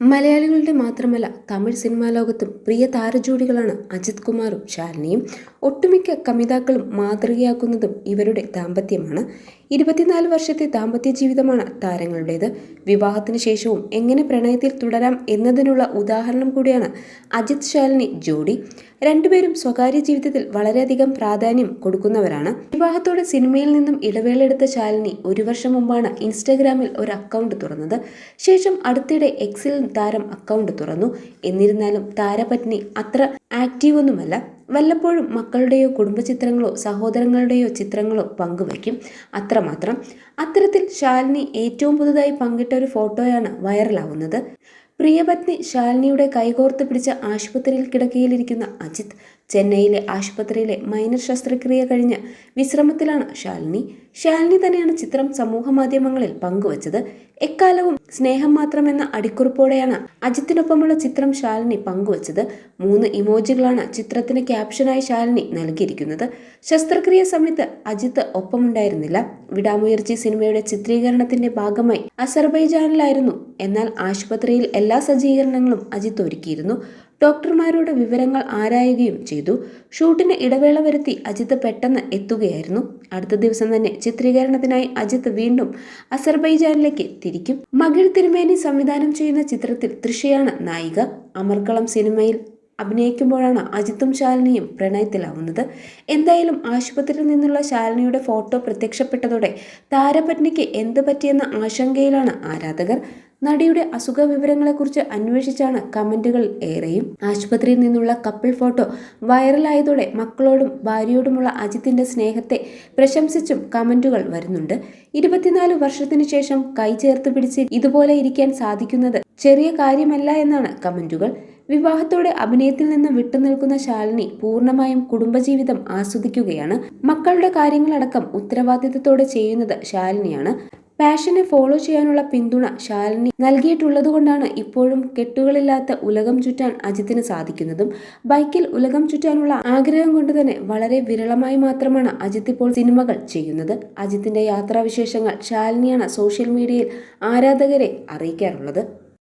മലയാളികളുടെ മാത്രമല്ല തമിഴ് സിനിമാ ലോകത്തും പ്രിയ താരജോഡികളാണ് അജിത് കുമാറും ശാലിനിയും. ഒട്ടുമിക്ക കമിതാക്കളും മാതൃകയാക്കുന്നതും ഇവരുടെ ദാമ്പത്യമാണ്. ഇരുപത്തിനാല് വർഷത്തെ ദാമ്പത്യ ജീവിതമാണ് താരങ്ങളുടേത്. വിവാഹത്തിന് ശേഷവും എങ്ങനെ പ്രണയത്തിൽ തുടരാം എന്നതിനുള്ള ഉദാഹരണം കൂടിയാണ് അജിത് ശാലിനി ജോഡി. രണ്ടുപേരും സ്വകാര്യ ജീവിതത്തിൽ വളരെയധികം പ്രാധാന്യം കൊടുക്കുന്നവരാണ്. വിവാഹത്തോടെ സിനിമയിൽ നിന്നും ഇടവേളെടുത്ത ശാലിനി ഒരു വർഷം മുമ്പാണ് ഇൻസ്റ്റാഗ്രാമിൽ ഒരു അക്കൗണ്ട് തുറന്നത്. ശേഷം അടുത്തിടെ എക്സിൽ താരം അക്കൗണ്ട് തുറന്നു. എന്നിരുന്നാലും താരപത്നി അത്ര ആക്റ്റീവ് ഒന്നുമല്ല. വല്ലപ്പോഴും മക്കളുടെയോ കുടുംബചിത്രങ്ങളോ സഹോദരങ്ങളുടെയോ ചിത്രങ്ങളോ പങ്കുവയ്ക്കും. അത്രമാത്രം. അത്തരത്തിൽ ശാലിനി ഏറ്റവും പുതുതായി പങ്കിട്ട ഒരു ഫോട്ടോയാണ് വൈറലാവുന്നത്. പ്രിയപത്നി ശാലിനിയുടെ കൈകോർത്ത് പിടിച്ച ആശുപത്രിയിൽ കിടക്കയിലിരിക്കുന്ന അജിത് ചെന്നൈയിലെ ആശുപത്രിയിലെ മൈനർ ശസ്ത്രക്രിയ കഴിഞ്ഞ് വിശ്രമത്തിലാണ് ശാലിനി. ശാലിനി തന്നെയാണ് ചിത്രം സമൂഹ മാധ്യമങ്ങളിൽ പങ്കുവച്ചത്. എക്കാലവും സ്നേഹം മാത്രമെന്ന അടിക്കുറിപ്പോടെയാണ് അജിത്തിനൊപ്പമുള്ള ചിത്രം ശാലിനി പങ്കുവച്ചത്. മൂന്ന് ഇമോജികളാണ് ചിത്രത്തിന് ക്യാപ്ഷനായി ശാലിനി നൽകിയിരിക്കുന്നത്. ശസ്ത്രക്രിയ സമയത്ത് അജിത്ത് ഒപ്പമുണ്ടായിരുന്നില്ല. വിടാമുയർച്ചി സിനിമയുടെ ചിത്രീകരണത്തിന്റെ ഭാഗമായി അസർബൈജാനിലായിരുന്നു. എന്നാൽ ആശുപത്രിയിൽ എല്ലാ സജ്ജീകരണങ്ങളും അജിത്ത് ഒരുക്കിയിരുന്നു. ഡോക്ടർമാരോട് വിവരങ്ങൾ ആരായുകയും ചെയ്തു. ഷൂട്ടിന് ഇടവേള വരുത്തി അജിത്ത് പെട്ടെന്ന് എത്തുകയായിരുന്നു. അടുത്ത ദിവസം തന്നെ ചിത്രീകരണത്തിനായി അജിത് വീണ്ടും അസർബൈജാനിലേക്ക് തിരിക്കും. മകിൾ തിരുമേനി സംവിധാനം ചെയ്യുന്ന ചിത്രത്തിൽ തൃഷയാണ് നായിക. അമർക്കളം സിനിമയിൽ അഭിനയിക്കുമ്പോഴാണ് അജിത്തും ശാലിനിയും പ്രണയത്തിലാവുന്നത്. എന്തായാലും ആശുപത്രിയിൽ നിന്നുള്ള ശാലിനിയുടെ ഫോട്ടോ പ്രത്യക്ഷപ്പെട്ടതോടെ താരപത്നിക്ക് എന്ത് പറ്റിയെന്ന ആശങ്കയിലാണ് ആരാധകർ. നടിയുടെ അസുഖ വിവരങ്ങളെക്കുറിച്ച് അന്വേഷിച്ചാണ് കമന്റുകൾ ഏറെയും. ആശുപത്രിയിൽ നിന്നുള്ള കപ്പിൾ ഫോട്ടോ വൈറലായതോടെ മക്കളോടും ഭാര്യയോടുമുള്ള അജിത്തിന്റെ സ്നേഹത്തെ പ്രശംസിച്ചും കമന്റുകൾ വരുന്നുണ്ട്. ഇരുപത്തിനാല് വർഷത്തിനു ശേഷം കൈ ചേർത്ത് പിടിച്ച് ഇതുപോലെ ഇരിക്കാൻ സാധിക്കുന്നത് ചെറിയ കാര്യമല്ല എന്നാണ് കമന്റുകൾ. വിവാഹത്തോടെ അഭിനയത്തിൽ നിന്ന് വിട്ടുനിൽക്കുന്ന ശാലിനി പൂർണമായും കുടുംബജീവിതം ആസ്വദിക്കുകയാണ്. മക്കളുടെ കാര്യങ്ങളടക്കം ഉത്തരവാദിത്തത്തോടെ ചെയ്യുന്നത് ശാലിനിയാണ്. പാഷനെ ഫോളോ ചെയ്യാനുള്ള പിന്തുണ ശാലിനി നൽകിയിട്ടുള്ളതുകൊണ്ടാണ് ഇപ്പോഴും കെട്ടുകളില്ലാത്ത ഉലകം ചുറ്റാൻ അജിത്തിന് സാധിക്കുന്നതും. ബൈക്കിൽ ഉലകം ചുറ്റാനുള്ള ആഗ്രഹം കൊണ്ട് തന്നെ വളരെ വിരളമായി മാത്രമാണ് അജിത്ത് ഇപ്പോൾ സിനിമകൾ ചെയ്യുന്നത്. അജിത്തിന്റെ യാത്രാവിശേഷങ്ങൾ ശാലിനിയാണ് സോഷ്യൽ മീഡിയയിൽ ആരാധകരെ അറിയിക്കാറുള്ളത്.